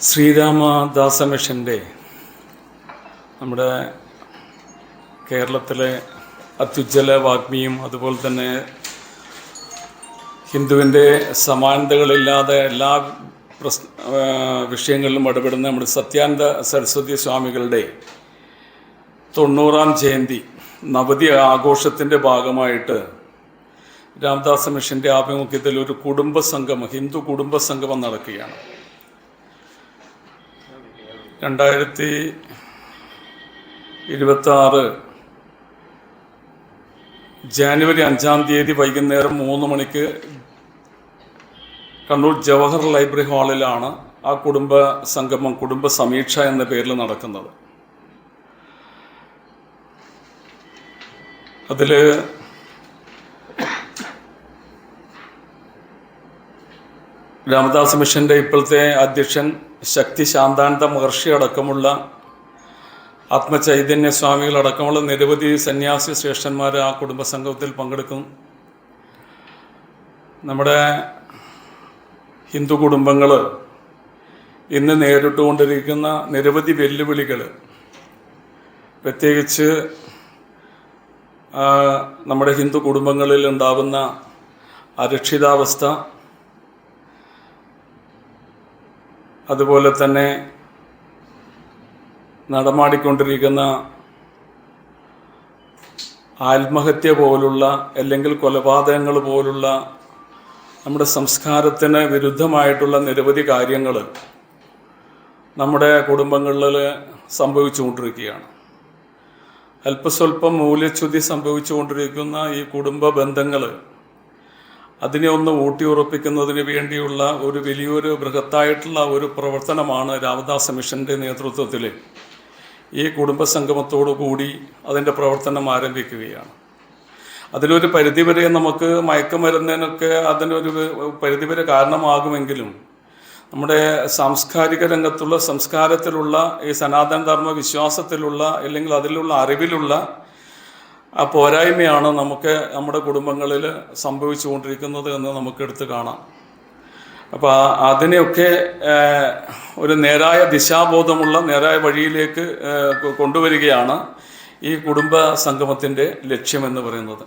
ശ്രീരാമദാസ മിഷന്റെ നമ്മുടെ കേരളത്തിലെ അത്യുജ്വല വാഗ്മിയും അതുപോലെ തന്നെ ഹിന്ദുവിന്റെ സമാനതകളില്ലാതെ എല്ലാ പ്രശ് വിഷയങ്ങളിലും ഇടപെടുന്ന നമ്മുടെ സത്യാനന്ദ സരസ്വതി സ്വാമികളുടെ തൊണ്ണൂറാം ജയന്തി നവതി ആഘോഷത്തിന്റെ ഭാഗമായിട്ട് രാമദാസ മിഷന്റെ ആഭിമുഖ്യത്തിൽ ഒരു കുടുംബ സംഗമം ഹിന്ദു കുടുംബ സംഗമം നടക്കുകയാണ്. രണ്ടായിരത്തി ഇരുപത്തി ആറ് ജാനുവരി അഞ്ചാം തീയതി വൈകുന്നേരം മൂന്ന് മണിക്ക് കണ്ണൂർ ജവഹർ ലൈബ്രറി ഹാളിലാണ് ആ കുടുംബ സംഗമം കുടുംബ സമീക്ഷ എന്ന പേരിൽ നടക്കുന്നത്. അതിൽ രാമദാസ് മിഷന്റെ ഇപ്പോഴത്തെ അധ്യക്ഷൻ ശക്തി ശാന്താനന്ദ മഹർഷി അടക്കമുള്ള ആത്മചൈതന്യ സ്വാമികൾ അടക്കമുള്ള നിരവധി സന്യാസി ശ്രേഷ്ഠന്മാർ ആ കുടുംബ സംഗമത്തിൽ പങ്കെടുക്കും. നമ്മുടെ ഹിന്ദു കുടുംബങ്ങൾ ഇന്ന് നേരിട്ടുകൊണ്ടിരിക്കുന്ന നിരവധി വെല്ലുവിളികൾ പ്രത്യേകിച്ച് നമ്മുടെ ഹിന്ദു കുടുംബങ്ങളിൽ ഉണ്ടാകുന്ന അരക്ഷിതാവസ്ഥ അതുപോലെ തന്നെ നടമാടിക്കൊണ്ടിരിക്കുന്ന ആത്മഹത്യ പോലുള്ള അല്ലെങ്കിൽ കൊലപാതകങ്ങൾ പോലുള്ള നമ്മുടെ സംസ്കാരത്തിന് വിരുദ്ധമായിട്ടുള്ള നിരവധി കാര്യങ്ങൾ നമ്മുടെ കുടുംബങ്ങളിൽ സംഭവിച്ചുകൊണ്ടിരിക്കുകയാണ്. അല്പസ്വല്പം മൂല്യച്യുതി സംഭവിച്ചുകൊണ്ടിരിക്കുന്ന ഈ കുടുംബ ബന്ധങ്ങൾ അതിനെ ഒന്ന് ഊട്ടിയുറപ്പിക്കുന്നതിന് വേണ്ടിയുള്ള ഒരു വലിയൊരു ബൃഹത്തായിട്ടുള്ള ഒരു പ്രവർത്തനമാണ് രാമദാസ മിഷന്റെ നേതൃത്വത്തിൽ ഈ കുടുംബസംഗമത്തോടു കൂടി അതിന്റെ പ്രവർത്തനം ആരംഭിക്കുകയാണ്. അതിനൊരു പരിധിവരെ നമുക്ക് മയക്കുമരുന്നിനൊക്കെ അതിനൊരു പരിധിവരെ കാരണമാകുമെങ്കിലും നമ്മുടെ സാംസ്കാരിക രംഗത്തുള്ള സംസ്കാരത്തിലുള്ള ഈ സനാതനധർമ്മ വിശ്വാസത്തിലുള്ള അല്ലെങ്കിൽ അതിലുള്ള അറിവിലുള്ള ആ പോരായ്മയാണ് നമുക്ക് നമ്മുടെ കുടുംബങ്ങളിൽ സംഭവിച്ചുകൊണ്ടിരിക്കുന്നത് എന്ന് നമുക്ക് എടുത്ത് കാണാം. അപ്പോൾ അതിനെയൊക്കെ ഒരു നേരായ ദിശാബോധമുള്ള നേരായ വഴിയിലേക്ക് കൊണ്ടുവരികയാണ് ഈ കുടുംബ സംഗമത്തിന്റെ ലക്ഷ്യമെന്ന് പറയുന്നത്.